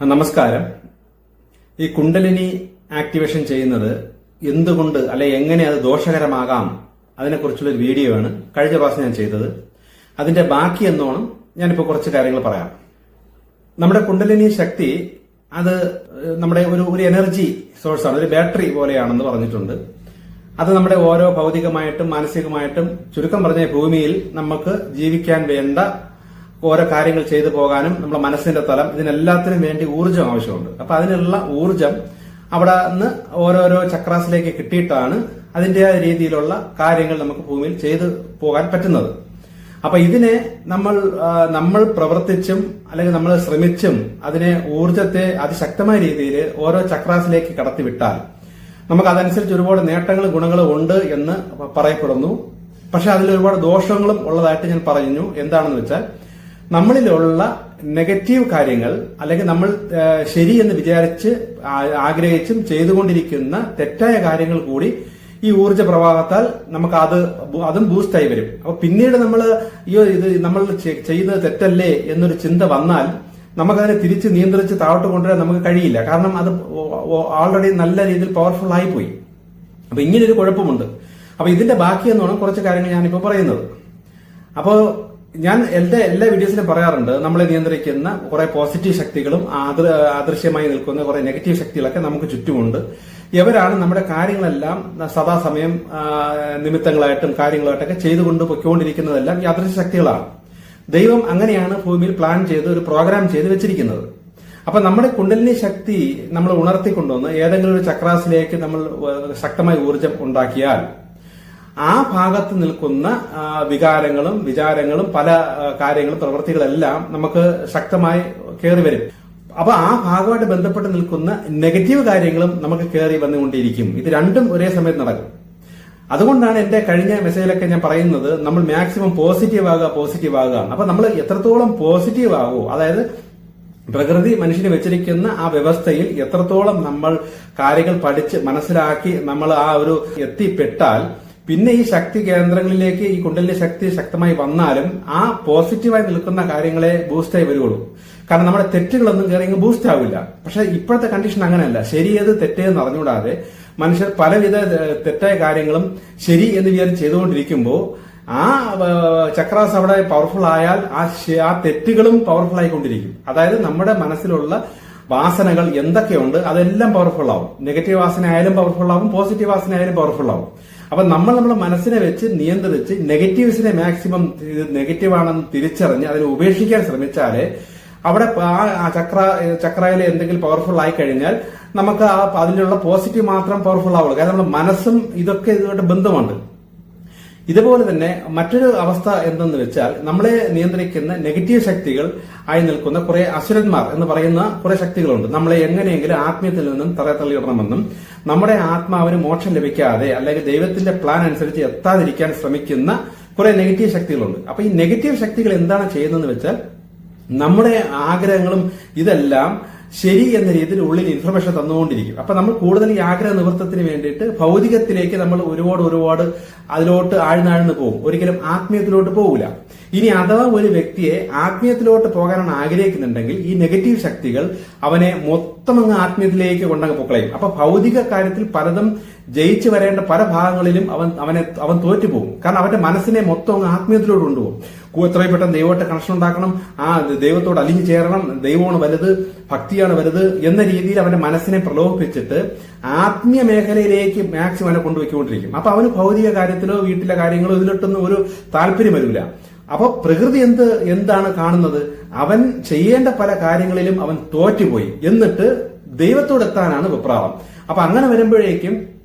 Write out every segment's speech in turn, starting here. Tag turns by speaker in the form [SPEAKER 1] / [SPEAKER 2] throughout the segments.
[SPEAKER 1] നമസ്കാരം. ഈ കുണ്ടലിനി ആക്ടിവേഷൻ ചെയ്യുന്നത് എന്തുകൊണ്ട് അല്ലെ എങ്ങനെ അത് ദോഷകരമാകാം അതിനെക്കുറിച്ചുള്ള ഒരു വീഡിയോ ആണ് കഴിഞ്ഞ പ്രാവശ്യം ഞാൻ ചെയ്തത്. അതിന്റെ ബാക്കി എന്നോണം ഞാനിപ്പോൾ കുറച്ച് കാര്യങ്ങൾ പറയാം. നമ്മുടെ കുണ്ടലിനി ശക്തി അത് നമ്മുടെ ഒരു ഒരു എനർജി ആണ് ഒരു ബാറ്ററി പോലെയാണെന്ന് പറഞ്ഞിട്ടുണ്ട്. അത് നമ്മുടെ ഓരോ ഭൗതികമായിട്ടും മാനസികമായിട്ടും ചുരുക്കം പറഞ്ഞ ഭൂമിയിൽ നമുക്ക് ജീവിക്കാൻ വേണ്ട ഓരോ കാര്യങ്ങൾ ചെയ്തു പോകാനും നമ്മുടെ മനസ്സിന്റെ തലം ഇതിനെല്ലാത്തിനും വേണ്ടി ഊർജം ആവശ്യമുണ്ട്. അപ്പൊ അതിനുള്ള ഊർജം അവിടെ നിന്ന് ഓരോരോ ചക്രാസിലേക്ക് കിട്ടിയിട്ടാണ് അതിന്റേതായ രീതിയിലുള്ള കാര്യങ്ങൾ നമുക്ക് ഭൂമിയിൽ ചെയ്തു പോകാൻ പറ്റുന്നത്. അപ്പൊ ഇതിനെ നമ്മൾ നമ്മൾ പ്രവർത്തിച്ചും അല്ലെങ്കിൽ നമ്മൾ ശ്രമിച്ചും അതിനെ ഊർജത്തെ അതിശക്തമായ രീതിയിൽ ഓരോ ചക്രാസിലേക്ക് കടത്തിവിട്ടാൽ നമുക്ക് അതനുസരിച്ച് ഒരുപാട് നേട്ടങ്ങളും ഗുണങ്ങളും ഉണ്ട് എന്ന് പറയപ്പെടുന്നു. പക്ഷെ അതിൽ ഒരുപാട് ദോഷങ്ങളും ഉള്ളതായിട്ട് ഞാൻ പറഞ്ഞു. എന്താണെന്ന് വെച്ചാൽ നമ്മളിലുള്ള നെഗറ്റീവ് കാര്യങ്ങൾ അല്ലെങ്കിൽ നമ്മൾ ശരി എന്ന് വിചാരിച്ച് ആഗ്രഹിച്ചും ചെയ്തുകൊണ്ടിരിക്കുന്ന തെറ്റായ കാര്യങ്ങൾ കൂടി ഈ ഊർജ പ്രവാഹത്താൽ നമുക്ക് അത് അതും ബൂസ്റ്റായി വരും. അപ്പൊ പിന്നീട് നമ്മൾ അയ്യോ ഇത് നമ്മൾ ചെയ്യുന്നത് തെറ്റല്ലേ എന്നൊരു ചിന്ത വന്നാൽ നമുക്കതിനെ തിരിച്ച് നിയന്ത്രിച്ച് താഴോട്ട് കൊണ്ടുവരാൻ നമുക്ക് കഴിയില്ല. കാരണം അത് ഓൾറെഡി നല്ല രീതിയിൽ പവർഫുൾ ആയിപ്പോയി. അപ്പൊ ഇങ്ങനൊരു കുഴപ്പമുണ്ട്. അപ്പൊ ഇതിന്റെ ബാക്കി കുറച്ച് കാര്യങ്ങൾ ഞാനിപ്പോ പറയുന്നത്. അപ്പോ ഞാൻ എന്റെ എല്ലാ വീഡിയോസിലും പറയാറുണ്ട് നമ്മളെ നിയന്ത്രിക്കുന്ന കുറെ പോസിറ്റീവ് ശക്തികളും ആദൃശ്യമായി നിൽക്കുന്ന കുറെ നെഗറ്റീവ് ശക്തികളൊക്കെ നമുക്ക് ചുറ്റുമുണ്ട്. ഇവരാണ് നമ്മുടെ കാര്യങ്ങളെല്ലാം സദാസമയം നിമിത്തങ്ങളായിട്ടും കാര്യങ്ങളായിട്ടൊക്കെ ചെയ്തുകൊണ്ട് പൊയ്ക്കൊണ്ടിരിക്കുന്നതെല്ലാം ഈ അദൃശ്യ ശക്തികളാണ്. ദൈവം അങ്ങനെയാണ് ഭൂമിയിൽ പ്ലാൻ ചെയ്ത് ഒരു പ്രോഗ്രാം ചെയ്ത് വെച്ചിരിക്കുന്നത്. അപ്പൊ നമ്മുടെ കുണ്ടലിനി ശക്തി നമ്മൾ ഉണർത്തിക്കൊണ്ടുവന്ന് ഏതെങ്കിലും ഒരു ചക്രാസിലേക്ക് നമ്മൾ ശക്തമായ ഊർജം ഉണ്ടാക്കിയാൽ ആ ഭാഗത്ത് നിൽക്കുന്ന വികാരങ്ങളും വിചാരങ്ങളും പല കാര്യങ്ങളും പ്രവൃത്തികളെല്ലാം നമുക്ക് ശക്തമായി കയറി വരും. അപ്പൊ ആ ഭാഗമായിട്ട് ബന്ധപ്പെട്ട് നിൽക്കുന്ന നെഗറ്റീവ് കാര്യങ്ങളും നമുക്ക് കയറി വന്നുകൊണ്ടിരിക്കും. ഇത് രണ്ടും ഒരേ സമയത്ത് നടക്കും. അതുകൊണ്ടാണ് എന്റെ കഴിഞ്ഞ മെസ്സേജിലൊക്കെ ഞാൻ പറയുന്നത് നമ്മൾ മാക്സിമം പോസിറ്റീവ് ആകുക പോസിറ്റീവ് ആകുക. അപ്പൊ നമ്മൾ എത്രത്തോളം പോസിറ്റീവ് ആകുമോ അതായത് പ്രകൃതി മനുഷ്യന് വെച്ചിരിക്കുന്ന ആ വ്യവസ്ഥയിൽ എത്രത്തോളം നമ്മൾ കാര്യങ്ങൾ പഠിച്ച് മനസ്സിലാക്കി നമ്മൾ ആ ഒരു എത്തിപ്പെട്ടാൽ പിന്നെ ഈ ശക്തി കേന്ദ്രങ്ങളിലേക്ക് ഈ കുണ്ടലിന്റെ ശക്തി ശക്തമായി വന്നാലും ആ പോസിറ്റീവായി നിൽക്കുന്ന കാര്യങ്ങളെ ബൂസ്റ്റായി വരുള്ളൂ കാരണം നമ്മുടെ തെറ്റുകളൊന്നും കയറി ബൂസ്റ്റ് ആവില്ല. പക്ഷെ ഇപ്പോഴത്തെ കണ്ടീഷൻ അങ്ങനെയല്ല. ശരിയത് തെറ്റേന്ന് അറിഞ്ഞുകൂടാതെ മനുഷ്യർ പലവിധ തെറ്റായ കാര്യങ്ങളും ശരി എന്ന് വിചാരിച്ച് ചെയ്തുകൊണ്ടിരിക്കുമ്പോൾ ആ ചക്രാസ് അവിടെ പവർഫുൾ ആയാൽ ആ ആ തെറ്റുകളും പവർഫുൾ ആയിക്കൊണ്ടിരിക്കും. അതായത് നമ്മുടെ മനസ്സിലുള്ള വാസനകൾ എന്തൊക്കെയുണ്ട് അതെല്ലാം പവർഫുൾ ആവും. നെഗറ്റീവ് വാസന ആയാലും പവർഫുൾ ആവും പോസിറ്റീവ് വാസന ആയാലും പവർഫുൾ ആവും. അപ്പൊ നമ്മൾ നമ്മുടെ മനസ്സിനെ വെച്ച് നിയന്ത്രിച്ച് നെഗറ്റീവ്സിനെ മാക്സിമം നെഗറ്റീവാണെന്ന് തിരിച്ചറിഞ്ഞ് അതിനെ ഉപേക്ഷിക്കാൻ ശ്രമിച്ചാലേ അവിടെ ആ- ആ ചക്ര ചക്രയിൽ എന്തെങ്കിലും പവർഫുൾ ആയി കഴിഞ്ഞാൽ നമുക്ക് ആ അതിലുള്ള പോസിറ്റീവ് മാത്രം പവർഫുൾ ആവുള്ളൂ. കാരണം നമ്മുടെ മനസ്സും ഇതൊക്കെ ഇതുമായിട്ട് ബന്ധമുണ്ട്. ഇതുപോലെ തന്നെ മറ്റൊരു അവസ്ഥ എന്തെന്ന് വെച്ചാൽ നമ്മളെ നിയന്ത്രിക്കുന്ന നെഗറ്റീവ് ശക്തികൾ ആയി നിൽക്കുന്ന കുറെ അസുരന്മാർ എന്ന് പറയുന്ന കുറെ ശക്തികളുണ്ട്. നമ്മളെ എങ്ങനെയെങ്കിലും ആത്മീയത്തിൽ നിന്നും തറയത്തള്ളിയിടണമെന്നും നമ്മുടെ ആത്മാവിന് മോക്ഷം ലഭിക്കാതെ അല്ലെങ്കിൽ ദൈവത്തിന്റെ പ്ലാൻ അനുസരിച്ച് എത്താതിരിക്കാൻ ശ്രമിക്കുന്ന കുറെ നെഗറ്റീവ് ശക്തികളുണ്ട്. അപ്പൊ ഈ നെഗറ്റീവ് ശക്തികൾ എന്താണ് ചെയ്യുന്നതെന്ന് വെച്ചാൽ നമ്മുടെ ആഗ്രഹങ്ങളും ഇതെല്ലാം ശരി എന്ന രീതിയിൽ ഉള്ളിൽ ഇൻഫർമേഷൻ തന്നുകൊണ്ടിരിക്കും. അപ്പൊ നമ്മൾ കൂടുതൽ ഈ ആഗ്രഹ നിവൃത്തത്തിന് വേണ്ടിയിട്ട് ഭൗതികത്തിലേക്ക് നമ്മൾ ഒരുപാട് ഒരുപാട് അതിലോട്ട് ആഴ്ന്നാഴ്ന്ന് പോകും. ഒരിക്കലും ആത്മീയത്തിലോട്ട് പോകില്ല ഇനി അഥവാ ഒരു വ്യക്തിയെ ആത്മീയത്തിലോട്ട് പോകാനാണ് ആഗ്രഹിക്കുന്നുണ്ടെങ്കിൽ ഈ നെഗറ്റീവ് ശക്തികൾ അവനെ അങ്ങ് ആത്മീയത്തിലേക്ക് കൊണ്ടങ്ങ് പൊക്കളയും. അപ്പൊ ഭൗതിക കാര്യത്തിൽ പലതും ജയിച്ചു വരേണ്ട പല ഭാഗങ്ങളിലും അവൻ അവനെ അവൻ തോറ്റുപോകും. കാരണം അവന്റെ മനസ്സിനെ മൊത്തം അങ്ങ് ആത്മീയത്തിലൂടെ കൊണ്ടുപോകും. എത്രയും പെട്ടെന്ന് ദൈവമായിട്ട് കണക്ഷൻ ഉണ്ടാക്കണം. ആ ദൈവത്തോട് അലിഞ്ഞു ചേരണം. ദൈവമാണ് വലുത് ഭക്തിയാണ് വലുത് എന്ന രീതിയിൽ അവന്റെ മനസ്സിനെ പ്രലോഭിപ്പിച്ചിട്ട് ആത്മീയ മേഖലയിലേക്ക് മാക്സിമം അവനെ കൊണ്ടുപോയിക്കൊണ്ടിരിക്കും. അപ്പൊ അവന് ഭൗതിക കാര്യത്തിലോ വീട്ടിലെ കാര്യങ്ങളോ ഇതിലൊട്ടൊന്നും ഒരു താല്പര്യം വരില്ല അപ്പൊ പ്രകൃതി എന്ത് എന്താണ് കാണുന്നത്? അവൻ ചെയ്യേണ്ട പല കാര്യങ്ങളിലും അവൻ തോറ്റുപോയി. എന്നിട്ട് ദൈവത്തോട് എത്താനാണ് വിപ്രാളം. അപ്പൊ അങ്ങനെ വരുമ്പോഴേക്കും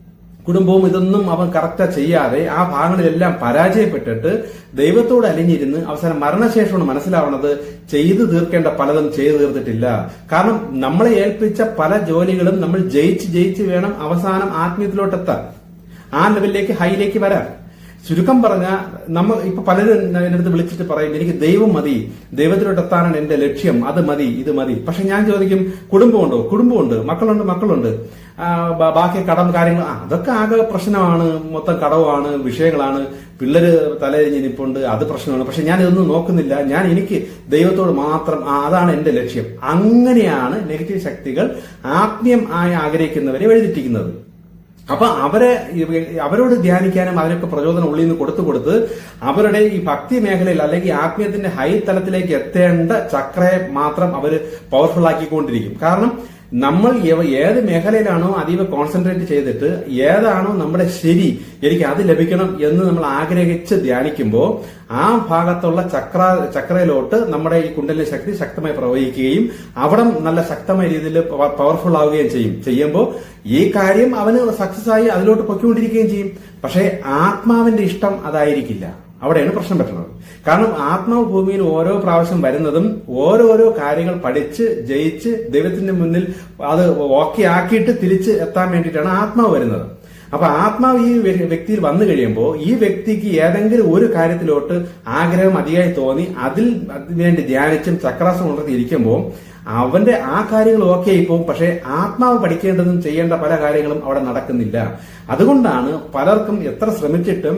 [SPEAKER 1] കുടുംബവും ഇതൊന്നും അവൻ കറക്റ്റാ ചെയ്യാതെ ആ ഭാഗങ്ങളിലെല്ലാം പരാജയപ്പെട്ടിട്ട് ദൈവത്തോട് അലിഞ്ഞിരുന്ന് അവസാനം മരണശേഷമാണ് മനസ്സിലാവുന്നത് ചെയ്തു തീർക്കേണ്ട പലതും ചെയ്തു തീർത്തിട്ടില്ല. കാരണം നമ്മളെ ഏൽപ്പിച്ച പല ജോലികളും നമ്മൾ ജയിച്ച് ജയിച്ച് വേണം അവസാനം ആത്മീയത്തിലോട്ടെത്താൻ. ആ ലെവലിലേക്ക് ഹൈയിലേക്ക് വരാൻ. ചുരുക്കം പറഞ്ഞ നമ്മൾ ഇപ്പൊ പലരും എന്റെ അടുത്ത് വിളിച്ചിട്ട് പറയും എനിക്ക് ദൈവം മതി ദൈവത്തിലോട്ട് എത്താനാണ് എന്റെ ലക്ഷ്യം അത് മതി ഇത് മതി. പക്ഷെ ഞാൻ ചോദിക്കും കുടുംബമുണ്ടോ? കുടുംബമുണ്ട് മക്കളുണ്ട് മക്കളുണ്ട്. ബാക്കി കടം കാര്യങ്ങൾ അതൊക്കെ ആകെ പ്രശ്നമാണ് മൊത്തം കടവാണ് വിഷയങ്ങളാണ്. പിള്ളേര് തലതിരിഞ്ഞ് നിപ്പുണ്ട് അത് പ്രശ്നമാണ്. പക്ഷെ ഞാൻ ഇതൊന്നും നോക്കുന്നില്ല. ഞാൻ എനിക്ക് ദൈവത്തോട് മാത്രം അതാണ് എന്റെ ലക്ഷ്യം. അങ്ങനെയാണ് നെഗറ്റീവ് ശക്തികൾ ആത്മീയം ആയി ആഗ്രഹിക്കുന്നവരെ വഴിതെറ്റിക്കുന്നത്. അപ്പൊ അവരെ അവരോട് ധ്യാനിക്കാനും അവരൊക്കെ പ്രചോദനം ഉള്ളിൽ നിന്ന് കൊടുത്തു കൊടുത്ത് അവരുടെ ഈ ഭക്തി മേഖലയിൽ അല്ലെങ്കിൽ ആത്മീയത്തിന്റെ ഹൈ തലത്തിലേക്ക് എത്തേണ്ട ചക്രയെ മാത്രം അവർ പവർഫുൾ ആക്കിക്കൊണ്ടിരിക്കും. കാരണം നമ്മൾ ഏത് മേഖലയിലാണോ അതീവ കോൺസെൻട്രേറ്റ് ചെയ്തിട്ട് ഏതാണോ നമ്മുടെ ശരി എനിക്ക് അത് ലഭിക്കണം എന്ന് നമ്മൾ ആഗ്രഹിച്ച് ധ്യാനിക്കുമ്പോൾ ആ ഭാഗത്തുള്ള ചക്ര ചക്രയിലോട്ട് നമ്മുടെ ഈ കുണ്ടലിന്റെ ശക്തി ശക്തമായി പ്രവഹിക്കുകയും അവിടെ നല്ല ശക്തമായ രീതിയിൽ പവർഫുൾ ആവുകയും ചെയ്യും. ചെയ്യുമ്പോൾ ഈ കാര്യം അവന് സക്സസ് ആയി അതിലോട്ട് പൊയ്ക്കൊണ്ടിരിക്കുകയും ചെയ്യും. പക്ഷേ ആത്മാവിന്റെ ഇഷ്ടം അതായിരിക്കില്ല. അവിടെയാണ് പ്രശ്നം പറ്റുന്നത് കാരണം ആത്മാവ് ഭൂമിയിൽ ഓരോ പ്രാവശ്യം വരുന്നതും ഓരോരോ കാര്യങ്ങൾ പഠിച്ച് ജയിച്ച് ദൈവത്തിന്റെ മുന്നിൽ അത് ഓക്കെ ആക്കിയിട്ട് തിരിച്ച് എത്താൻ വേണ്ടിയിട്ടാണ് ആത്മാവ് വരുന്നത്. അപ്പൊ ആത്മാവ് ഈ വ്യക്തിയിൽ വന്നു കഴിയുമ്പോൾ ഈ വ്യക്തിക്ക് ഏതെങ്കിലും ഒരു കാര്യത്തിലോട്ട് ആഗ്രഹം അധികമായി തോന്നി അതിൽ വേണ്ടി ധ്യാനിച്ചും ചക്രാസം ഉണർത്തി ഇരിക്കുമ്പോൾ അവന്റെ ആ കാര്യങ്ങൾ ഓക്കെ പോകും. പക്ഷെ ആത്മാവ് പഠിക്കേണ്ടതും ചെയ്യേണ്ട പല കാര്യങ്ങളും അവിടെ നടക്കുന്നില്ല. അതുകൊണ്ടാണ് പലർക്കും എത്ര ശ്രമിച്ചിട്ടും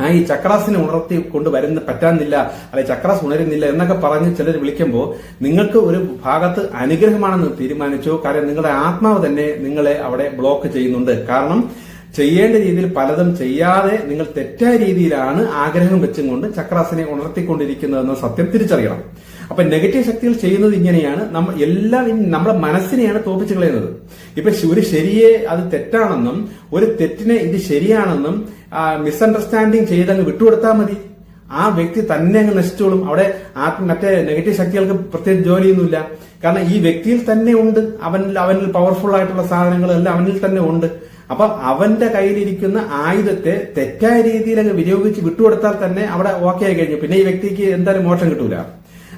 [SPEAKER 1] ആ ഈ ചക്രാസിനെ ഉണർത്തി കൊണ്ടുവരുന്ന പറ്റാന്നില്ല അല്ലെ ചക്രാസ് ഉണരുന്നില്ല എന്നൊക്കെ പറഞ്ഞ് ചിലർ വിളിക്കുമ്പോൾ നിങ്ങൾക്ക് ഒരു ഭാഗത്ത് അനുഗ്രഹമാണെന്ന് തീരുമാനിച്ചു. കാര്യം നിങ്ങളുടെ ആത്മാവ് തന്നെ നിങ്ങളെ അവിടെ ബ്ലോക്ക് ചെയ്യുന്നുണ്ട്. കാരണം ചെയ്യേണ്ട രീതിയിൽ പലതും ചെയ്യാതെ നിങ്ങൾ തെറ്റായ രീതിയിലാണ് ആഗ്രഹം വെച്ചും കൊണ്ട് ചക്രാസിനെ ഉണർത്തിക്കൊണ്ടിരിക്കുന്നതെന്ന് സത്യം തിരിച്ചറിയണം. അപ്പൊ നെഗറ്റീവ് ശക്തികൾ ചെയ്യുന്നത് ഇങ്ങനെയാണ്. നമ്മൾ എല്ലാം നമ്മുടെ മനസ്സിനെയാണ് തോപ്പിച്ചു കളയുന്നത്. ഇപ്പൊ ഒരു ശരിയെ അത് തെറ്റാണെന്നും ഒരു തെറ്റിനെ ഇത് ശരിയാണെന്നും മിസ്അണ്ടർസ്റ്റാൻഡിങ് ചെയ്തങ്ങ് വിട്ടുകൊടുത്താൽ മതി. ആ വ്യക്തി തന്നെ അങ്ങ് നശിച്ചോളും. അവിടെ ആത്മ മറ്റേ നെഗറ്റീവ് ശക്തികൾക്ക് പ്രത്യേകിച്ച് ജോലിയൊന്നുമില്ല. കാരണം ഈ വ്യക്തിയിൽ തന്നെ ഉണ്ട്. അവനിൽ അവനിൽ പവർഫുൾ ആയിട്ടുള്ള സാധനങ്ങളെല്ലാം അവനിൽ തന്നെ ഉണ്ട്. അപ്പൊ അവന്റെ കയ്യിലിരിക്കുന്ന ആയുധത്തെ തെറ്റായ രീതിയിൽ അങ്ങ് വിനിയോഗിച്ച് വിട്ടുകൊടുത്താൽ തന്നെ അവിടെ ഓക്കെ ആയി കഴിഞ്ഞു. പിന്നെ ഈ വ്യക്തിക്ക് എന്തായാലും മോശം കിട്ടൂല.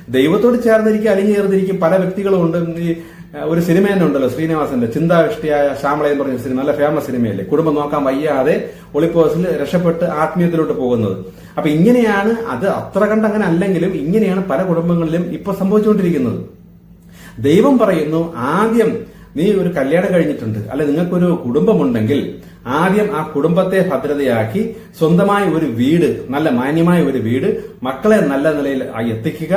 [SPEAKER 1] ദൈവത്തോട് ചേർന്നിരിക്കും അലിഞ്ഞു ചേർന്നിരിക്കും. പല വ്യക്തികളും ഉണ്ട്. ഈ ഒരു സിനിമ തന്നെ ഉണ്ടല്ലോ ശ്രീനിവാസന്റെ. ചിന്താവിഷ്ടിയായ ശ്യാമള എന്ന് പറഞ്ഞ സിനിമ നല്ല ഫേമസ് സിനിമയല്ലേ? കുടുംബം നോക്കാൻ വയ്യാതെ ഒളിപ്പോസിൽ രക്ഷപ്പെട്ട് ആത്മീയത്തിലോട്ട് പോകുന്നത്. അപ്പൊ ഇങ്ങനെയാണ് അത് അത്ര കണ്ട് അങ്ങനെ അല്ലെങ്കിലും ഇങ്ങനെയാണ് പല കുടുംബങ്ങളിലും ഇപ്പൊ സംഭവിച്ചുകൊണ്ടിരിക്കുന്നത്. ദൈവം പറയുന്നു ആദ്യം നീ ഒരു കല്യാണം കഴിഞ്ഞിട്ടുണ്ട്. അല്ലെ നിങ്ങൾക്കൊരു കുടുംബമുണ്ടെങ്കിൽ ആദ്യം ആ കുടുംബത്തെ ഭദ്രതയാക്കി സ്വന്തമായ ഒരു വീട് നല്ല മാന്യമായ ഒരു വീട് മക്കളെ നല്ല നിലയിൽ എത്തിക്കുക.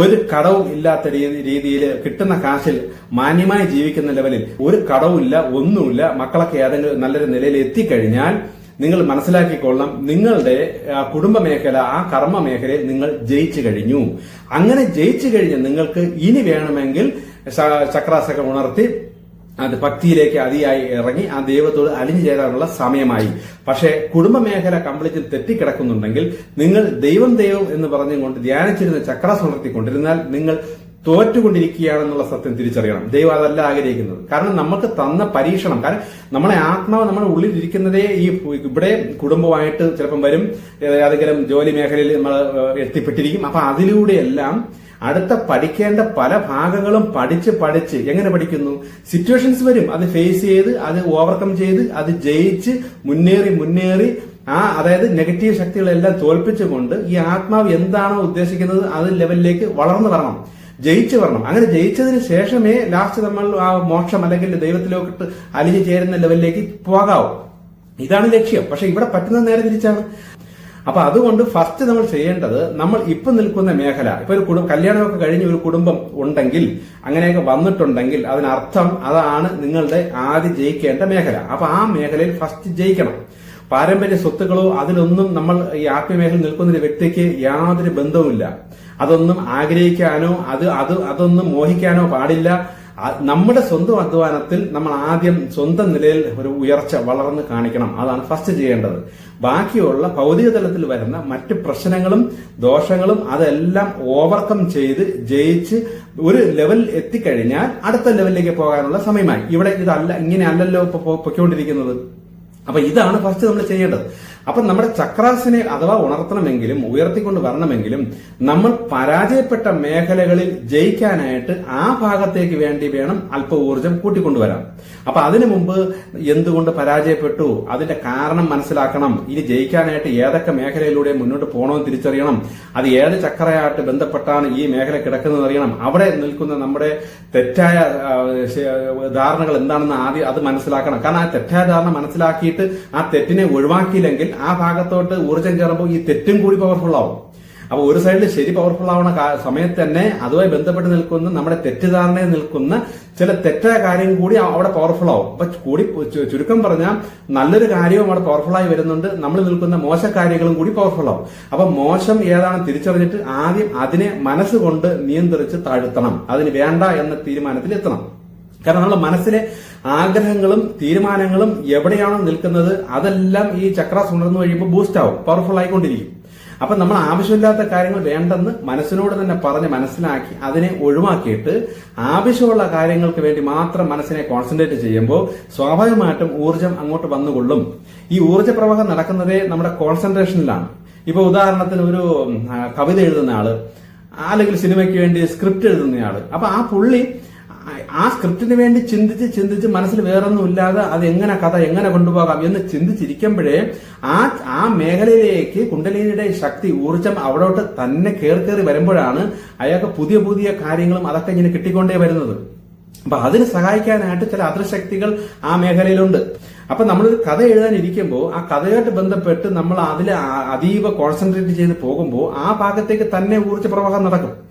[SPEAKER 1] ഒരു കടവും ഇല്ലാത്ത രീതിയിൽ കിട്ടുന്ന കാശിൽ മാന്യമായി ജീവിക്കുന്ന ലെവലിൽ ഒരു കടവുമില്ല ഒന്നുമില്ല മക്കളൊക്കെ ഏതെങ്കിലും നല്ലൊരു നിലയിൽ എത്തിക്കഴിഞ്ഞാൽ നിങ്ങൾ മനസ്സിലാക്കിക്കൊള്ളണം നിങ്ങളുടെ കുടുംബ മേഖല ആ കർമ്മ മേഖലയിൽ നിങ്ങൾ ജയിച്ചു കഴിഞ്ഞു. അങ്ങനെ ജയിച്ചു കഴിഞ്ഞ നിങ്ങൾക്ക് ഇനി വേണമെങ്കിൽ ചക്രാസകം ഉണർത്തി അത് ഭക്തിയിലേക്ക് അതിയായി ഇറങ്ങി ആ ദൈവത്തോട് അലിഞ്ഞു ചേരാനുള്ള സമയമായി. പക്ഷേ കുടുംബ മേഖല കംപ്ലീറ്റ് തെറ്റിക്കിടക്കുന്നുണ്ടെങ്കിൽ നിങ്ങൾ ദൈവം ദൈവം എന്ന് പറഞ്ഞുകൊണ്ട് ധ്യാനിച്ചിരുന്ന ചക്രാസ് വളർത്തിക്കൊണ്ടിരുന്നാൽ നിങ്ങൾ തോറ്റുകൊണ്ടിരിക്കുകയാണെന്നുള്ള സത്യം തിരിച്ചറിയണം. ദൈവം അതല്ല ആഗ്രഹിക്കുന്നത്. കാരണം നമുക്ക് തന്ന പരീക്ഷണം കാരണം നമ്മളെ ആത്മാവ് നമ്മുടെ ഉള്ളിൽ ഇരിക്കുന്നതേ ഈ ഇവിടെ കുടുംബമായിട്ട് ചിലപ്പം വരും ഏതെങ്കിലും ജോലി മേഖലയിൽ നമ്മൾ എത്തിപ്പെട്ടിരിക്കും. അപ്പൊ അതിലൂടെയെല്ലാം അടുത്ത പഠിക്കേണ്ട പല ഭാഗങ്ങളും പഠിച്ച് പഠിച്ച് എങ്ങനെ പഠിക്കുന്നു? സിറ്റുവേഷൻസ് വരും. അത് ഫേസ് ചെയ്ത് അത് ഓവർകം ചെയ്ത് അത് ജയിച്ച് മുന്നേറി മുന്നേറി ആ അതായത് നെഗറ്റീവ് ശക്തികളെല്ലാം തോൽപ്പിച്ചുകൊണ്ട് ഈ ആത്മാവ് എന്താണോ ഉദ്ദേശിക്കുന്നത് അത് ലെവലിലേക്ക് വളർന്നു വരണം. ജയിച്ചു വരണം. അങ്ങനെ ജയിച്ചതിന് ശേഷമേ ലാസ്റ്റ് നമ്മൾ ആ മോക്ഷം അല്ലെങ്കിൽ ദൈവത്തിലോട്ട് അലിഞ്ഞു ചേരുന്ന ലെവലിലേക്ക് പോകാവൂ. ഇതാണ് ലക്ഷ്യം. പക്ഷെ ഇവിടെ പറ്റുന്നത് നേരെ തിരിച്ചാണ്. അപ്പൊ അതുകൊണ്ട് ഫസ്റ്റ് നമ്മൾ ചെയ്യേണ്ടത് നമ്മൾ ഇപ്പൊ നിൽക്കുന്ന മേഖല ഇപ്പൊ ഒരു കുടുംബം കല്യാണമൊക്കെ കഴിഞ്ഞ് ഒരു കുടുംബം ഉണ്ടെങ്കിൽ അങ്ങനെയൊക്കെ വന്നിട്ടുണ്ടെങ്കിൽ അതിനർത്ഥം അതാണ് നിങ്ങളുടെ ആദ്യം ജയിക്കേണ്ട മേഖല. അപ്പൊ ആ മേഖലയിൽ ഫസ്റ്റ് ജയിക്കണം. പാരമ്പര്യ സ്വത്തുക്കളോ അതിലൊന്നും നമ്മൾ ഈ ആത്മീയമേഖലയിൽ നിൽക്കുന്ന ഒരു വ്യക്തിക്ക് യാതൊരു ബന്ധവുമില്ല. അതൊന്നും ആഗ്രഹിക്കാനോ അത് അത് അതൊന്നും മോഹിക്കാനോ പാടില്ല. നമ്മുടെ സ്വന്തം അധ്വാനത്തിൽ നമ്മൾ ആദ്യം സ്വന്തം നിലയിൽ ഒരു ഉയർച്ച വളർന്ന് കാണിക്കണം. അതാണ് ഫസ്റ്റ് ചെയ്യേണ്ടത്. ബാക്കിയുള്ള ഭൗതിക തലത്തിൽ വരുന്ന മറ്റ് പ്രശ്നങ്ങളും ദോഷങ്ങളും അതെല്ലാം ഓവർകം ചെയ്ത് ജയിച്ച് ഒരു ലെവൽ എത്തിക്കഴിഞ്ഞാൽ അടുത്ത ലെവലിലേക്ക് പോകാനുള്ള സമയമായി. ഇവിടെ ഇതല്ല ഇങ്ങനെ അല്ലല്ലോ പൊയ്ക്കൊണ്ടിരിക്കുന്നത്. അപ്പൊ ഇതാണ് ഫസ്റ്റ് നമ്മൾ ചെയ്യേണ്ടത്. അപ്പൊ നമ്മുടെ ചക്രാസിനെ അഥവാ ഉണർത്തണമെങ്കിലും ഉയർത്തിക്കൊണ്ട് വരണമെങ്കിലും നമ്മൾ പരാജയപ്പെട്ട മേഖലകളിൽ ജയിക്കാനായിട്ട് ആ ഭാഗത്തേക്ക് വേണ്ടി വേണം അല്പ ഊർജം കൂട്ടിക്കൊണ്ടുവരാം അപ്പൊ അതിനു മുമ്പ് എന്തുകൊണ്ട് പരാജയപ്പെട്ടു? അതിന്റെ കാരണം മനസ്സിലാക്കണം. ഇനി ജയിക്കാനായിട്ട് ഏതൊക്കെ മേഖലയിലൂടെ മുന്നോട്ട് പോകണമെന്ന് തിരിച്ചറിയണം. അത് ഏത് ചക്രയായിട്ട് ബന്ധപ്പെട്ടാണ് ഈ മേഖല കിടക്കുന്നത് അറിയണം. അവിടെ നിൽക്കുന്ന നമ്മുടെ തെറ്റായ ധാരണകൾ എന്താണെന്ന് ആദ്യം അത് മനസ്സിലാക്കണം. കാരണം ആ തെറ്റായ ധാരണ മനസ്സിലാക്കിയിട്ട് ആ തെറ്റിനെ ഒഴിവാക്കിയില്ലെങ്കിൽ ആ ഭാഗത്തോട്ട് ഊർജം കയറുമ്പോൾ ഈ തെറ്റും കൂടി പവർഫുൾ ആവും. അപ്പൊ ഒരു സൈഡിൽ ശരി പവർഫുൾ ആവുന്ന സമയത്ത് തന്നെ അതുമായി ബന്ധപ്പെട്ട് നിൽക്കുന്ന നമ്മുടെ തെറ്റിദ്ധാരണയിൽ നിൽക്കുന്ന ചില തെറ്റായ കാര്യം കൂടി അവിടെ പവർഫുൾ ആവും. അപ്പൊ കൂടി ചുരുക്കം പറഞ്ഞാൽ നല്ലൊരു കാര്യവും അവിടെ പവർഫുൾ ആയി വരുന്നുണ്ട്. നമ്മൾ നിൽക്കുന്ന മോശ കാര്യങ്ങളും കൂടി പവർഫുൾ ആവും. അപ്പൊ മോശം ഏതാണ് തിരിച്ചറിഞ്ഞിട്ട് ആദ്യം അതിനെ മനസ്സുകൊണ്ട് നിയന്ത്രിച്ച് താഴ്ത്തണം. അതിന് വേണ്ട എന്ന തീരുമാനത്തിൽ എത്തണം. കാരണം നമ്മുടെ മനസ്സിലെ ആഗ്രഹങ്ങളും തീരുമാനങ്ങളും എവിടെയാണോ നിൽക്കുന്നത് അതെല്ലാം ഈ ചക്രാസ് ഉണർന്നു കഴിയുമ്പോൾ ബൂസ്റ്റ് ആവും പവർഫുൾ ആയിക്കൊണ്ടിരിക്കും. അപ്പൊ നമ്മൾ ആവശ്യമില്ലാത്ത കാര്യങ്ങൾ വേണ്ടെന്ന് മനസ്സിനോട് തന്നെ പറഞ്ഞ് മനസ്സിലാക്കി അതിനെ ഒഴിവാക്കിയിട്ട് ആവശ്യമുള്ള കാര്യങ്ങൾക്ക് വേണ്ടി മാത്രം മനസ്സിനെ കോൺസെൻട്രേറ്റ് ചെയ്യുമ്പോൾ സ്വാഭാവികമായിട്ടും ഊർജം അങ്ങോട്ട് വന്നുകൊള്ളും. ഈ ഊർജ പ്രവാഹം നടക്കുന്നതേ നമ്മുടെ കോൺസെൻട്രേഷനിലാണ് ഇപ്പൊ ഉദാഹരണത്തിന് ഒരു കവിത എഴുതുന്ന ആൾ അല്ലെങ്കിൽ സിനിമയ്ക്ക് വേണ്ടി സ്ക്രിപ്റ്റ് എഴുതുന്നയാൾ അപ്പൊ ആ പുള്ളി ആ- സ്ക്രിപ്റ്റിന് വേണ്ടി ചിന്തിച്ച് ചിന്തിച്ച് മനസ്സിൽ വേറൊന്നും ഇല്ലാതെ അത് എങ്ങനെ കഥ എങ്ങനെ കൊണ്ടുപോകാം എന്ന് ചിന്തിച്ചിരിക്കുമ്പോഴേ ആ ആ മേഖലയിലേക്ക് കുണ്ടലിനിയുടെ ശക്തി ഊർജം അവിടോട്ട് തന്നെ കയറി കയറി വരുമ്പോഴാണ് അയാൾക്ക് പുതിയ പുതിയ കാര്യങ്ങളും അതൊക്കെ ഇങ്ങനെ കിട്ടിക്കൊണ്ടേ വരുന്നത്. അപ്പൊ അതിന് സഹായിക്കാനായിട്ട് ചില അദൃശക്തികൾ ആ മേഖലയിലുണ്ട്. അപ്പൊ നമ്മളൊരു കഥ എഴുതാനിരിക്കുമ്പോൾ ആ കഥയായിട്ട് ബന്ധപ്പെട്ട് നമ്മൾ അതിൽ അതീവ കോൺസെൻട്രേറ്റ് ചെയ്ത് പോകുമ്പോൾ ആ ഭാഗത്തേക്ക് തന്നെ ഊർജ പ്രവാഹം നടക്കും.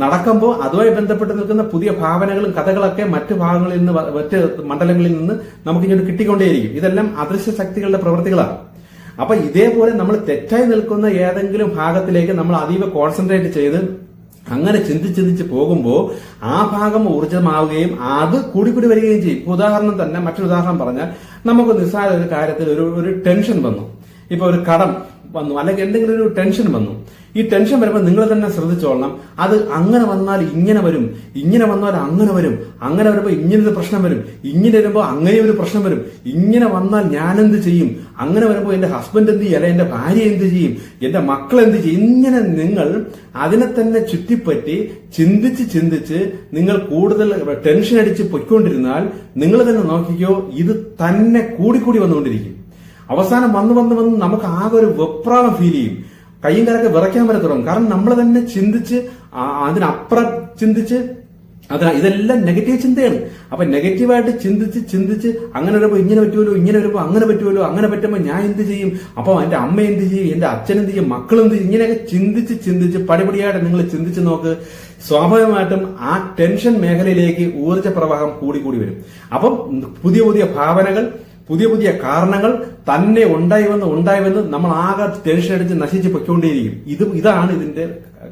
[SPEAKER 1] നടക്കുമ്പോൾ അതുമായി ബന്ധപ്പെട്ട് നിൽക്കുന്ന പുതിയ ഭാവനകളും കഥകളൊക്കെ മറ്റു ഭാഗങ്ങളിൽ നിന്ന് മറ്റ് മണ്ഡലങ്ങളിൽ നിന്ന് നമുക്ക് ഇങ്ങോട്ട് കിട്ടിക്കൊണ്ടേയിരിക്കും. ഇതെല്ലാം അദൃശ്യ ശക്തികളുടെ പ്രവൃത്തികളാണ് അപ്പൊ ഇതേപോലെ നമ്മൾ തെറ്റായി നിൽക്കുന്ന ഏതെങ്കിലും ഭാഗത്തിലേക്ക് നമ്മൾ അതീവ കോൺസെൻട്രേറ്റ് ചെയ്ത് അങ്ങനെ ചിന്തിച്ച് ചിന്തിച്ച് പോകുമ്പോൾ ആ ഭാഗം ഊർജമാവുകയും അത് കൂടി കൂടി വരികയും ചെയ്യും. ഉദാഹരണം തന്നെ മറ്റൊരു ഉദാഹരണം പറഞ്ഞാൽ നമുക്ക് നിസ്സാര ഒരു കാര്യത്തിൽ ഒരു ഒരു ടെൻഷൻ വന്നു. ഇപ്പൊ ഒരു കടം വന്നു. അല്ലെങ്കിൽ എന്തെങ്കിലും ഒരു ടെൻഷൻ വന്നു. ഈ ടെൻഷൻ വരുമ്പോൾ നിങ്ങൾ തന്നെ ശ്രദ്ധിച്ചോളണം. അത് അങ്ങനെ വന്നാൽ ഇങ്ങനെ വരും ഇങ്ങനെ വന്നാൽ അങ്ങനെ വരും അങ്ങനെ വരുമ്പോൾ ഇങ്ങനെ ഒരു പ്രശ്നം വരും ഇങ്ങനെ വരുമ്പോൾ അങ്ങനെ ഒരു പ്രശ്നം വരും. ഇങ്ങനെ വന്നാൽ ഞാൻ എന്ത് ചെയ്യും? അങ്ങനെ വരുമ്പോൾ എന്റെ ഹസ്ബൻഡ് എന്ത് ചെയ്യും? അല്ലെ എന്റെ ഭാര്യ എന്ത് ചെയ്യും? എന്റെ മക്കൾ എന്ത് ചെയ്യും? ഇങ്ങനെ നിങ്ങൾ അതിനെ തന്നെ ചുറ്റിപ്പറ്റി ചിന്തിച്ച് ചിന്തിച്ച് നിങ്ങൾ കൂടുതൽ ടെൻഷൻ അടിച്ച് പൊയ്ക്കൊണ്ടിരുന്നാൽ നിങ്ങൾ തന്നെ നോക്കിക്കോ ഇത് തന്നെ കൂടിക്കൂടി വന്നുകൊണ്ടിരിക്കും. അവസാനം വന്ന് വന്ന് വന്ന് നമുക്ക് ആകെ ഒരു വെപ്രാളം ഫീൽ ചെയ്യും. കയ്യും കാലൊക്കെ വിറയ്ക്കാൻ തുടങ്ങും കാരണം നമ്മൾ തന്നെ ചിന്തിച്ച് അതിനപ്പുറം ചിന്തിച്ച് അതാ ഇതെല്ലാം നെഗറ്റീവ് ചിന്തയാണ്. അപ്പൊ നെഗറ്റീവായിട്ട് ചിന്തിച്ച് ചിന്തിച്ച് അങ്ങനെ വരുമ്പോൾ ഇങ്ങനെ പറ്റുമല്ലോ ഇങ്ങനെ വരുമ്പോൾ അങ്ങനെ പറ്റുമല്ലോ അങ്ങനെ പറ്റുമ്പോൾ ഞാൻ എന്ത് ചെയ്യും? അപ്പൊ എന്റെ അമ്മ എന്ത് ചെയ്യും? എന്റെ അച്ഛൻ എന്ത് ചെയ്യും? മക്കൾ എന്ത് ചെയ്യും? ഇങ്ങനെയൊക്കെ ചിന്തിച്ച് ചിന്തിച്ച് പടിപടിയായിട്ട് നിങ്ങൾ ചിന്തിച്ച് നോക്ക് സ്വാഭാവികമായിട്ടും ആ ടെൻഷൻ മേഖലയിലേക്ക് ഊർജ പ്രവാഹം കൂടി കൂടി വരും. അപ്പം പുതിയ പുതിയ ഭാവനകൾ പുതിയ പുതിയ കാരണങ്ങൾ തന്നെ ഉണ്ടായി വന്ന് ഉണ്ടായി വന്ന് നമ്മൾ ആകെ ടെൻഷൻ അടിച്ച് നശിച്ച് പൊയ്ക്കൊണ്ടേയിരിക്കും. ഇത് ഇതാണ് ഇതിന്റെ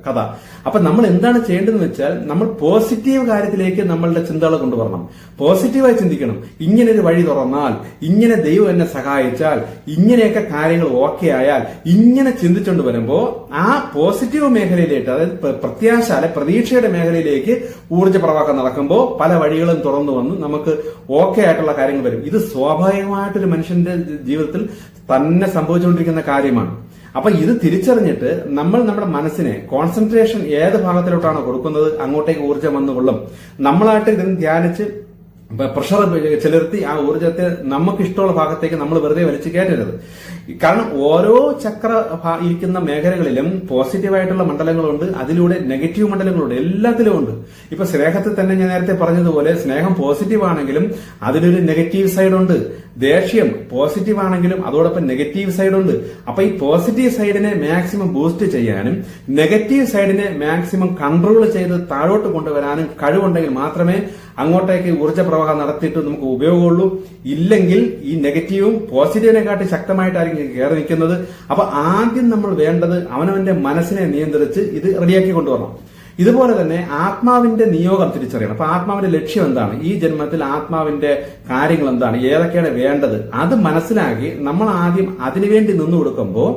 [SPEAKER 1] കഥ. അപ്പൊ നമ്മൾ എന്താണ് ചെയ്യേണ്ടതെന്ന് വെച്ചാൽ നമ്മൾ പോസിറ്റീവ് കാര്യത്തിലേക്ക് നമ്മളുടെ ചിന്തകൾ കൊണ്ടുവരണം. പോസിറ്റീവായി ചിന്തിക്കണം. ഇങ്ങനെ ഒരു വഴി തുറന്നാൽ ഇങ്ങനെ ദൈവം എന്നെ സഹായിച്ചാൽ ഇങ്ങനെയൊക്കെ കാര്യങ്ങൾ ഓക്കെ ആയാൽ ഇങ്ങനെ ചിന്തിച്ചുകൊണ്ട് വരുമ്പോൾ ആ പോസിറ്റീവ് മേഖലയിലേക്ക് അതായത് പ്ര- പ്രത്യാശ അല്ലെ പ്രതീക്ഷയുടെ മേഖലയിലേക്ക് ഊർജ പ്രവാഹം നടക്കുമ്പോൾ പല വഴികളും തുറന്നു വന്ന് നമുക്ക് ഓക്കെ ആയിട്ടുള്ള കാര്യങ്ങൾ വരും. ഇത് സ്വാഭാവികമായിട്ടൊരു മനുഷ്യന്റെ ജീവിതത്തിൽ തന്നെ സംഭവിച്ചുകൊണ്ടിരിക്കുന്ന കാര്യമാണ്. അപ്പൊ ഇത് തിരിച്ചറിഞ്ഞിട്ട് നമ്മൾ നമ്മുടെ മനസ്സിനെ കോൺസെൻട്രേഷൻ ഏത് ഭാഗത്തിലോട്ടാണോ കൊടുക്കുന്നത് അങ്ങോട്ടേക്ക് ഊർജം വന്നുകൊള്ളും. നമ്മളായിട്ട് ഇതിന് ധ്യാനിച്ച് പ്രഷർ ചെലുത്തി ആ ഊർജത്തെ നമുക്ക് ഇഷ്ടമുള്ള ഭാഗത്തേക്ക് നമ്മൾ വെറുതെ വലിച്ചു കയറ്റരുത്. കാരണം ഓരോ ചക്ര ഇരിക്കുന്ന മേഖലകളിലും പോസിറ്റീവായിട്ടുള്ള മണ്ഡലങ്ങളുണ്ട് അതിലൂടെ നെഗറ്റീവ് മണ്ഡലങ്ങളുണ്ട് എല്ലാത്തിലും ഉണ്ട്. ഇപ്പൊ സ്നേഹത്തിൽ തന്നെ ഞാൻ നേരത്തെ പറഞ്ഞതുപോലെ സ്നേഹം പോസിറ്റീവ് ആണെങ്കിലും അതിലൊരു നെഗറ്റീവ് സൈഡ് ഉണ്ട്. ദേഷ്യം പോസിറ്റീവ് ആണെങ്കിലും അതോടൊപ്പം നെഗറ്റീവ് സൈഡ് ഉണ്ട്. അപ്പൊ ഈ പോസിറ്റീവ് സൈഡിനെ മാക്സിമം ബൂസ്റ്റ് ചെയ്യാനും നെഗറ്റീവ് സൈഡിനെ മാക്സിമം കൺട്രോൾ ചെയ്ത് താഴോട്ട് കൊണ്ടുവരാനും കഴിവുണ്ടെങ്കിൽ മാത്രമേ അങ്ങോട്ടേക്ക് ഊർജ പ്രവാഹം നടത്തിയിട്ട് നമുക്ക് ഉപയോഗമുള്ളൂ. ഇല്ലെങ്കിൽ ഈ നെഗറ്റീവും പോസിറ്റീവിനെക്കാട്ടി ശക്തമായിട്ടായിരിക്കും കയറി നിൽക്കുന്നത്. അപ്പൊ ആദ്യം നമ്മൾ വേണ്ടത് അവനവന്റെ മനസ്സിനെ നിയന്ത്രിച്ച് ഇത് റെഡിയാക്കി കൊണ്ടുവരണം. ഇതുപോലെ തന്നെ ആത്മാവിന്റെ നിയോഗം തിരിച്ചറിയണം. അപ്പൊ ആത്മാവിന്റെ ലക്ഷ്യം എന്താണ്? ഈ ജന്മത്തിൽ ആത്മാവിന്റെ കാര്യങ്ങൾ എന്താണ്? ഏതൊക്കെയാണ് വേണ്ടത്? അത് മനസ്സിലാക്കി നമ്മൾ ആദ്യം അതിനുവേണ്ടി നിന്നു കൊടുക്കുമ്പോൾ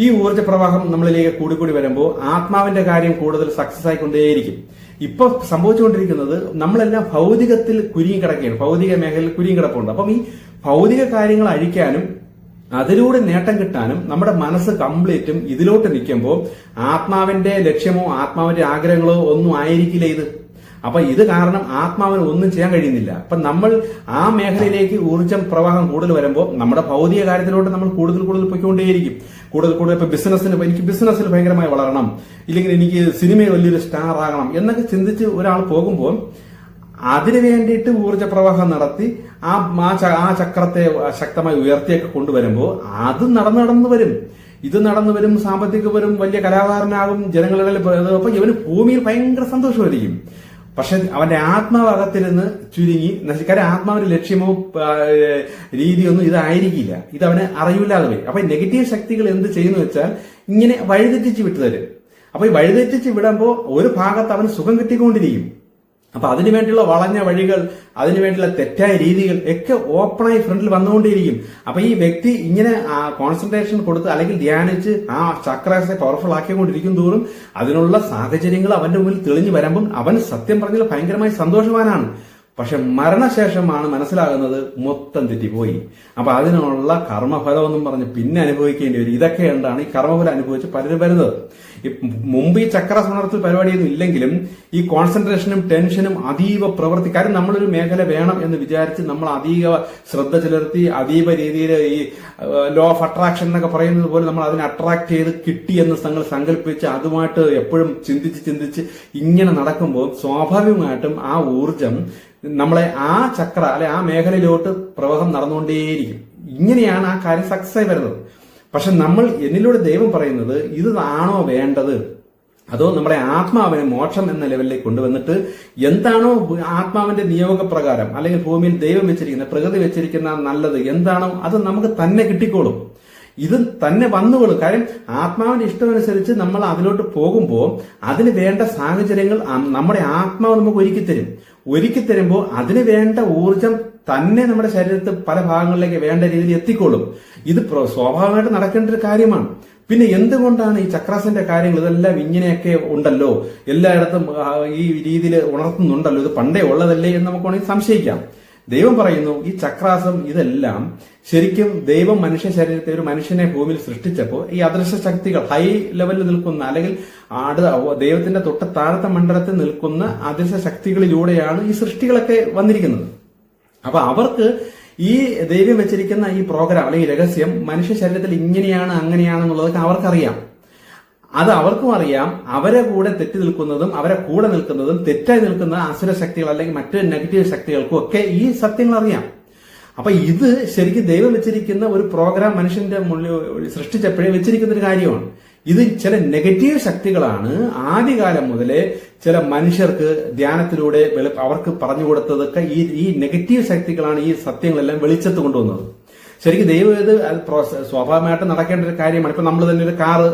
[SPEAKER 1] ഈ ഊർജ പ്രവാഹം നമ്മളിലേക്ക് കൂടി വരുമ്പോൾ ആത്മാവിന്റെ കാര്യം കൂടുതൽ സക്സസ് ആയിക്കൊണ്ടേയിരിക്കും. ഇപ്പൊ സംഭവിച്ചുകൊണ്ടിരിക്കുന്നത് നമ്മളെല്ലാം ഭൗതികത്തിൽ കുരുങ്ങി കിടക്കുകയാണ് ഭൗതിക മേഖലയിൽ കുരുങ്ങി കിടപ്പുണ്ട് അപ്പം ഈ ഭൗതിക കാര്യങ്ങൾ അഴിക്കാനും അതിലൂടെ നേട്ടം കിട്ടാനും നമ്മുടെ മനസ്സ് കംപ്ലീറ്റും ഇതിലോട്ട് നിൽക്കുമ്പോൾ ആത്മാവിന്റെ ലക്ഷ്യമോ ആത്മാവിന്റെ ആഗ്രഹങ്ങളോ ഒന്നും ആയിരിക്കില്ല ഇത്. അപ്പൊ ഇത് കാരണം ആത്മാവിന് ഒന്നും ചെയ്യാൻ കഴിയുന്നില്ല. അപ്പൊ നമ്മൾ ആ മേഖലയിലേക്ക് ഊർജം പ്രവാഹം കൂടുതൽ വരുമ്പോൾ നമ്മുടെ ഭൗതിക കാര്യത്തിലോട്ട് നമ്മൾ കൂടുതൽ കൂടുതൽ പോയിക്കൊണ്ടേയിരിക്കും. കൂടുതൽ കൂടുതൽ ഇപ്പൊ ബിസിനസ്സിന് എനിക്ക് ബിസിനസ്സിൽ ഭയങ്കരമായി വളരണം. ഇല്ലെങ്കിൽ എനിക്ക് സിനിമയിൽ വലിയൊരു സ്റ്റാർ ആകണം എന്നൊക്കെ ചിന്തിച്ച് ഒരാൾ പോകുമ്പോൾ അതിനു വേണ്ടിയിട്ട് ഊർജ പ്രവാഹം നടത്തി ആ ആ ചക്രത്തെ ശക്തമായി ഉയർത്തിയൊക്കെ കൊണ്ടുവരുമ്പോൾ അത് നടന്നു നടന്നു വരും. ഇത് നടന്നു വരും സാമ്പത്തിക വരും വലിയ കലാകാരനാകും ജനങ്ങളുടെ അപ്പൊ ഇവന് ഭൂമിയിൽ ഭയങ്കര സന്തോഷമായിരിക്കും. പക്ഷെ അവന്റെ ആത്മാവകത്തിരുന്ന് ചുരുങ്ങി നശിക്കാരെ ആത്മാവിന്റെ ലക്ഷ്യമോ രീതിയൊന്നും ഇതായിരിക്കില്ല. ഇത് അവന് അറിയില്ലാതെ വരും അപ്പൊ നെഗറ്റീവ് ശക്തികൾ എന്ത് ചെയ്യുന്നു വെച്ചാൽ ഇങ്ങനെ വഴിതെറ്റിച്ച് വിട്ടുതരും അപ്പൊ ഈ വഴിതെറ്റിച്ച് വിടുമ്പോൾ ഒരു ഭാഗത്ത് അവന് സുഖം കിട്ടിക്കൊണ്ടിരിക്കും. അപ്പൊ അതിനുവേണ്ടിയുള്ള വളഞ്ഞ വഴികൾ അതിനുവേണ്ടിയുള്ള തെറ്റായ രീതികൾ ഒക്കെ ഓപ്പണായി ഫ്രണ്ടിൽ വന്നുകൊണ്ടിരിക്കും അപ്പൊ ഈ വ്യക്തി ഇങ്ങനെ കോൺസെൻട്രേഷൻ കൊടുത്ത് അല്ലെങ്കിൽ ധ്യാനിച്ച് ആ ചക്രാസെ പവർഫുൾ ആക്കിക്കൊണ്ടിരിക്കും തോറും അതിനുള്ള സാഹചര്യങ്ങൾ അവന്റെ മുന്നിൽ തെളിഞ്ഞു വരുമ്പം അവൻ സത്യം പറഞ്ഞാൽ ഭയങ്കരമായി സന്തോഷവാനാണ്. പക്ഷെ മരണശേഷമാണ് മനസ്സിലാകുന്നത് മൊത്തം തെറ്റിപ്പോയി. അപ്പൊ അതിനുള്ള കർമ്മഫലം എന്നും പറഞ്ഞ് പിന്നെ അനുഭവിക്കേണ്ടി വരും. ഇതൊക്കെ എന്താണ്? ഈ കർമ്മഫലം അനുഭവിച്ച് പലരും വരുന്നത്. മുമ്പ് ഈ ചക്ര സമർത്തിൽ പരിപാടിയൊന്നും ഇല്ലെങ്കിലും ഈ കോൺസെൻട്രേഷനും ടെൻഷനും അതീവ പ്രവൃത്തി കാര്യം നമ്മളൊരു മേഖല വേണം എന്ന് വിചാരിച്ച് നമ്മൾ അതീവ ശ്രദ്ധ ചെലുത്തി അതീവ രീതിയിൽ ഈ ലോ ഓഫ് അട്രാക്ഷൻ എന്നൊക്കെ പറയുന്നത് പോലെ നമ്മൾ അതിനെ അട്രാക്ട് ചെയ്ത് കിട്ടി എന്ന് തങ്ങൾ സങ്കല്പിച്ച് അതുമായിട്ട് എപ്പോഴും ചിന്തിച്ച് ചിന്തിച്ച് ഇങ്ങനെ നടക്കുമ്പോൾ സ്വാഭാവികമായിട്ടും ആ ഊർജം നമ്മളെ ആ ചക്ര അല്ലെ ആ മേഖലയിലോട്ട് പ്രവാഹം നടന്നുകൊണ്ടേയിരിക്കും. ഇങ്ങനെയാണ് ആ കാര്യം സക്സസ് വരുന്നത്. പക്ഷെ നമ്മൾ എന്നിലൂടെ ദൈവം പറയുന്നത് ഇത് ആണോ വേണ്ടത്? അതോ നമ്മുടെ ആത്മാവിനെ മോക്ഷം എന്ന ലെവലിലേക്ക് കൊണ്ടുവന്നിട്ട് എന്താണോ ആത്മാവിന്റെ നിയോഗപ്രകാരം അല്ലെങ്കിൽ ഭൂമിയിൽ ദൈവം വെച്ചിരിക്കുന്ന പ്രകൃതി വെച്ചിരിക്കുന്ന നല്ലത് എന്താണോ അത് നമുക്ക് തന്നെ കിട്ടിക്കോളും. ഇത് തന്നെ വന്നുകൊള്ളും. കാര്യം ആത്മാവിന്റെ ഇഷ്ടമനുസരിച്ച് നമ്മൾ അതിലോട്ട് പോകുമ്പോൾ അതിന് വേണ്ട സാഹചര്യങ്ങൾ നമ്മുടെ ആത്മാവ് നമുക്ക് ഒരുക്കി തരും. ഒരുക്കി തരുമ്പോൾ അതിന് വേണ്ട ഊർജം തന്നെ നമ്മുടെ ശരീരത്തിൽ പല ഭാഗങ്ങളിലേക്ക് വേണ്ട രീതിയിൽ എത്തിക്കൊള്ളും. ഇത് സ്വാഭാവികമായിട്ട് നടക്കേണ്ട ഒരു കാര്യമാണ്. പിന്നെ എന്തുകൊണ്ടാണ് ഈ ചക്രാസിന്റെ കാര്യങ്ങൾ ഇതെല്ലാം ഇങ്ങനെയൊക്കെ ഉണ്ടല്ലോ? എല്ലായിടത്തും ഈ രീതിയിൽ ഉണർത്തുന്നുണ്ടല്ലോ? ഇത് പണ്ടേ ഉള്ളതല്ലേ എന്ന് നമുക്ക് വേണമെങ്കിൽ സംശയിക്കാം. ദൈവം പറയുന്നു ഈ ചക്രാസം ഇതെല്ലാം ശരിക്കും ദൈവം മനുഷ്യ ശരീരത്തെ ഒരു മനുഷ്യനെ ഭൂമിയിൽ സൃഷ്ടിച്ചപ്പോൾ ഈ അദൃശ്യ ശക്തികൾ ഹൈ ലെവലിൽ നിൽക്കുന്ന അല്ലെങ്കിൽ ആട് ദൈവത്തിന്റെ തൊട്ട് താഴത്തെ മണ്ഡലത്തിൽ നിൽക്കുന്ന അദൃശ്യ ശക്തികളിലൂടെയാണ് ഈ സൃഷ്ടികളൊക്കെ വന്നിരിക്കുന്നത്. അപ്പൊ അവർക്ക് ഈ ദൈവം വെച്ചിരിക്കുന്ന ഈ പ്രോഗ്രാം അല്ലെങ്കിൽ രഹസ്യം മനുഷ്യ ശരീരത്തിൽ ഇങ്ങനെയാണ് അങ്ങനെയാണെന്നുള്ളതൊക്കെ അവർക്കറിയാം. അത് അവർക്കും അറിയാം. അവരെ കൂടെ തെറ്റി നിൽക്കുന്നതും അവരെ കൂടെ നിൽക്കുന്നതും തെറ്റായി നിൽക്കുന്ന അസുര ശക്തികൾ അല്ലെങ്കിൽ മറ്റ് നെഗറ്റീവ് ശക്തികൾക്കും ഒക്കെ ഈ സത്യങ്ങൾ അറിയാം. അപ്പൊ ഇത് ശരിക്കും ദൈവം വെച്ചിരിക്കുന്ന ഒരു പ്രോഗ്രാം മനുഷ്യന്റെ മുന്നിൽ സൃഷ്ടിച്ചപ്പോഴേ വെച്ചിരിക്കുന്ന ഒരു കാര്യമാണ്. ഇത് ചില നെഗറ്റീവ് ശക്തികളാണ് ആദ്യകാലം മുതലേ ചില മനുഷ്യർക്ക് ധ്യാനത്തിലൂടെ അവർക്ക് പറഞ്ഞു കൊടുത്തതൊക്കെ ഈ ഈ നെഗറ്റീവ് ശക്തികളാണ് ഈ സത്യങ്ങളെല്ലാം വെളിച്ചത്ത് കൊണ്ടുവന്നത്. ശരിക്കും ദൈവം ഇത് സ്വാഭാവികമായിട്ട് നടക്കേണ്ട ഒരു കാര്യമാണ്. ഇപ്പൊ നമ്മൾ തന്നെ ഒരു കാറ്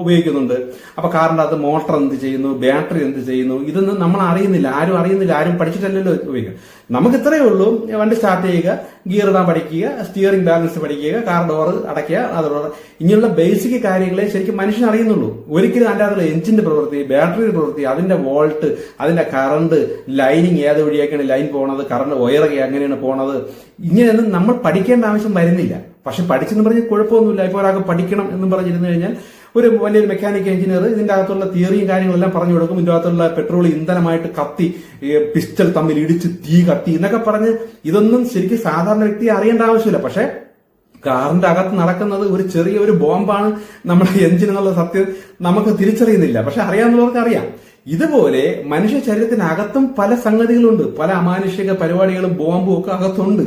[SPEAKER 1] ഉപയോഗിക്കുന്നുണ്ട്. അപ്പൊ കാറിന്റെ അത് മോട്ടർ എന്ത് ചെയ്യുന്നു? ബാറ്ററി എന്ത് ചെയ്യുന്നു? ഇതൊന്നും നമ്മൾ അറിയുന്നില്ല. ആരും അറിയുന്നില്ല. ആരും പഠിച്ചിട്ടല്ലല്ലോ ഉപയോഗിക്കുക. നമുക്ക് ഇത്രയേ ഉള്ളൂ. വണ്ടി സ്റ്റാർട്ട് ചെയ്യുക ഗിയർ ഇടാൻ പഠിക്കുക സ്റ്റിയറിംഗ് ബാലൻസ് പഠിക്കുക കാർ ഡോർ അടയ്ക്കുക അതോടെ ഇങ്ങനെയുള്ള ബേസിക് കാര്യങ്ങളെ ശരിക്കും മനുഷ്യൻ അറിയുന്നുള്ളൂ. ഒരിക്കലും അതിന്റെ അതിലുള്ള എഞ്ചിന്റെ പ്രവൃത്തി ബാറ്ററിയുടെ പ്രവൃത്തി അതിന്റെ വോൾട്ട് അതിന്റെ കറണ്ട് ലൈനിങ് ഏത് വഴിയൊക്കെയാണ് ലൈൻ പോണത് കറണ്ട് വയറൊക്കെ എങ്ങനെയാണ് പോണത് ഇങ്ങനെയൊന്നും നമ്മൾ പഠിക്കേണ്ട ആവശ്യം വരുന്നില്ല. പക്ഷെ പഠിച്ചെന്ന് പറഞ്ഞാൽ കുഴപ്പമൊന്നുമില്ല. ഇപ്പോൾ ഒരാൾക്ക് പഠിക്കണം എന്ന് പറഞ്ഞിരുന്നു കഴിഞ്ഞാൽ ഒരു വലിയൊരു മെക്കാനിക്കൽ എഞ്ചിനീയർ ഇതിന്റെ അകത്തുള്ള തിയറിയും കാര്യങ്ങളെല്ലാം പറഞ്ഞു കൊടുക്കും. ഇതിന്റെ അകത്തുള്ള പെട്രോൾ ഇന്ധനമായിട്ട് കത്തി പിസ്റ്റൽ തമ്മിൽ ഇടിച്ച് തീ കത്തി എന്നൊക്കെ പറഞ്ഞ് ഇതൊന്നും ശരിക്കും സാധാരണ വ്യക്തി അറിയേണ്ട ആവശ്യമില്ല. പക്ഷേ കാറിന്റെ അകത്ത് നടക്കുന്നത് ഒരു ചെറിയ ഒരു ബോംബാണ്. നമ്മുടെ എഞ്ചിൻ എന്നുള്ള സത്യം നമുക്ക് തിരിച്ചറിയുന്നില്ല. പക്ഷെ അറിയാവുന്നവർക്ക് അറിയാം. ഇതുപോലെ മനുഷ്യ ശരീരത്തിനകത്തും പല സംഗതികളുണ്ട്. പല അമാനുഷിക പരിപാടികളും ബോംബും ഒക്കെ അകത്തുണ്ട്.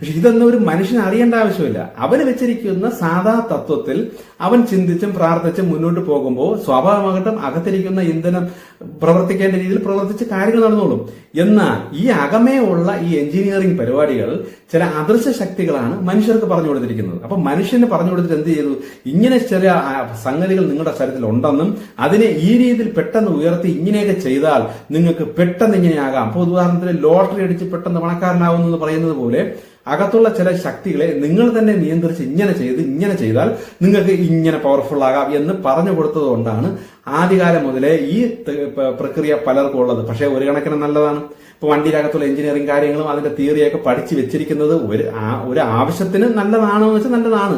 [SPEAKER 1] പക്ഷെ ഇതൊന്നും ഒരു മനുഷ്യന് അറിയേണ്ട ആവശ്യമില്ല. അവന് വെച്ചിരിക്കുന്ന സാധാ തത്വത്തിൽ അവൻ ചിന്തിച്ചും പ്രാർത്ഥിച്ചും മുന്നോട്ട് പോകുമ്പോൾ സ്വാഭാവികമായിട്ടും അകത്തിരിക്കുന്ന ഇന്ധനം പ്രവർത്തിക്കേണ്ട രീതിയിൽ പ്രവർത്തിച്ച് കാര്യങ്ങൾ നടന്നോളും. എന്നാൽ ഈ അകമേ ഉള്ള ഈ എഞ്ചിനീയറിംഗ് പരിപാടികൾ ചില അദൃശ്യ ശക്തികളാണ് മനുഷ്യർക്ക് പറഞ്ഞു കൊടുത്തിരിക്കുന്നത്. അപ്പൊ മനുഷ്യന് പറഞ്ഞു കൊടുത്തിട്ട് എന്ത് ചെയ്തു? ഇങ്ങനെ ചില സംഗതികൾ നിങ്ങളുടെ ശരീരത്തിൽ ഉണ്ടെന്നും അതിനെ ഈ രീതിയിൽ പെട്ടെന്ന് ഉയർത്തി ഇങ്ങനെയൊക്കെ ചെയ്താൽ നിങ്ങൾക്ക് പെട്ടെന്ന് ഇങ്ങനെയാകാം. അപ്പോൾ ഉദാഹരണത്തിന് ലോട്ടറി അടിച്ച് പെട്ടെന്ന് പണക്കാരനാകുന്നു എന്ന് പറയുന്നത് പോലെ അകത്തുള്ള ചില ശക്തികളെ നിങ്ങൾ തന്നെ നിയന്ത്രിച്ച് ഇങ്ങനെ ചെയ്ത് ഇങ്ങനെ ചെയ്താൽ നിങ്ങൾക്ക് ഇങ്ങനെ പവർഫുൾ ആകാം എന്ന് പറഞ്ഞു കൊടുത്തത് കൊണ്ടാണ് ആദ്യകാലം മുതലേ ഈ പ്രക്രിയ പലർക്കും ഉള്ളത്. പക്ഷേ ഒരു കണക്കിന് നല്ലതാണ്. ഇപ്പൊ വണ്ടിയിലകത്തുള്ള എഞ്ചിനീയറിംഗ് കാര്യങ്ങളും അതിന്റെ തിയറിയൊക്കെ പഠിച്ചു വെച്ചിരിക്കുന്നത് ഒരു ഒരു ആവശ്യത്തിന് നല്ലതാണോ എന്ന് വെച്ചാൽ നല്ലതാണ്.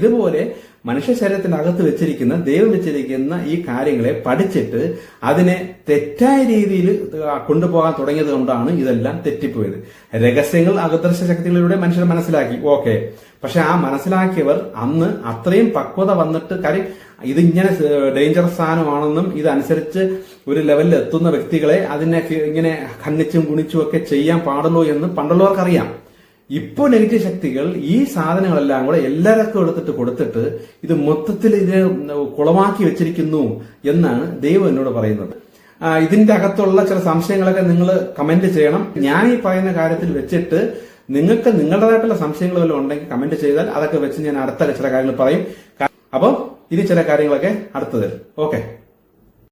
[SPEAKER 1] ഇതുപോലെ മനുഷ്യ ശരീരത്തിന്റെ അകത്ത് വെച്ചിരിക്കുന്ന ദൈവം വെച്ചിരിക്കുന്ന ഈ കാര്യങ്ങളെ പഠിച്ചിട്ട് അതിനെ തെറ്റായ രീതിയിൽ കൊണ്ടുപോകാൻ തുടങ്ങിയത് കൊണ്ടാണ് ഇതെല്ലാം തെറ്റിപ്പോയത്. രഹസ്യങ്ങൾ അകദർശ ശക്തികളിലൂടെ മനുഷ്യർ മനസ്സിലാക്കി. ഓക്കെ. പക്ഷെ ആ മനസ്സിലാക്കിയവർ അന്ന് അത്രയും പക്വത വന്നിട്ട് കാര്യം ഇതിങ്ങനെ ഡേഞ്ചറസ് സാധനമാണെന്നും ഇതനുസരിച്ച് ഒരു ലെവലിൽ എത്തുന്ന വ്യക്തികളെ അതിനെ ഇങ്ങനെ ഖണ്ഡിച്ചും കുണിച്ചും ഒക്കെ ചെയ്യാൻ പാടുള്ളൂ എന്ന് പണ്ടുള്ളവർക്കറിയാം. ഇപ്പോൾ നെഗറ്റീവ് ശക്തികൾ ഈ സാധനങ്ങളെല്ലാം കൂടെ എല്ലാവർക്കും എടുത്തിട്ട് കൊടുത്തിട്ട് ഇത് മൊത്തത്തിൽ ഇത് കുളമാക്കി വെച്ചിരിക്കുന്നു എന്നാണ് ദൈവം എന്നോട് പറയുന്നത്. ഇതിന്റെ അകത്തുള്ള ചില സംശയങ്ങളൊക്കെ നിങ്ങൾ കമന്റ് ചെയ്യണം. ഞാൻ ഈ പറയുന്ന കാര്യത്തിൽ വെച്ചിട്ട് നിങ്ങൾക്ക് നിങ്ങളുടേതായിട്ടുള്ള സംശയങ്ങൾ വല്ലതും ഉണ്ടെങ്കിൽ കമന്റ് ചെയ്താൽ അതൊക്കെ വെച്ച് ഞാൻ അടുത്ത ചില കാര്യങ്ങൾ പറയും. അപ്പം ഇനി ചില കാര്യങ്ങളൊക്കെ അടുത്തതിൽ ഓക്കെ